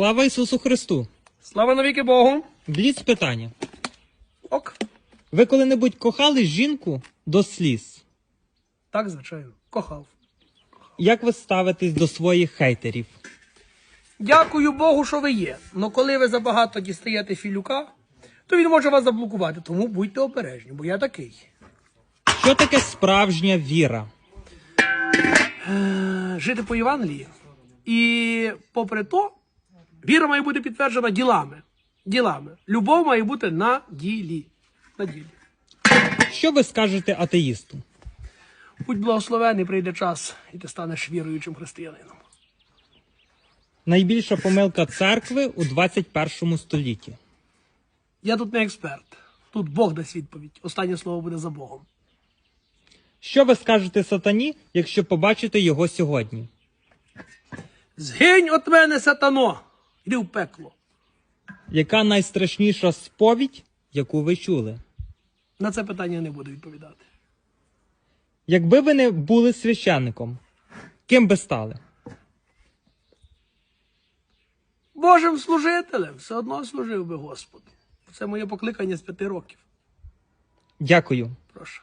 Слава Ісусу Христу! Слава навіки Богу. Бліц питання. Ок. Ви коли-небудь кохали жінку до сліз? Так, звичайно. Кохав. Як ви ставитесь до своїх хейтерів? Дякую Богу, що ви є. Но коли ви забагато дістаєте філюка, то він може вас заблокувати. Тому будьте обережні, бо я такий. Що таке справжня віра? Е, Жити по Євангелії. І попри то, віра має бути підтверджена ділами. Ділами. Любов має бути на ділі. На ділі. Що ви скажете атеїсту? Будь благословений, прийде час, і ти станеш віруючим християнином. Найбільша помилка церкви у 21 столітті. Я тут не експерт. Тут Бог дасть відповідь. Останнє слово буде за Богом. Що ви скажете сатані, якщо побачите його сьогодні? Згинь от мене, сатано! Йди в пекло. Яка найстрашніша сповідь, яку ви чули? На це питання я не буду відповідати. Якби ви не були священником, ким би стали? Божим служителем все одно служив би Господу. Це моє покликання з п'яти років. Дякую. Прошу.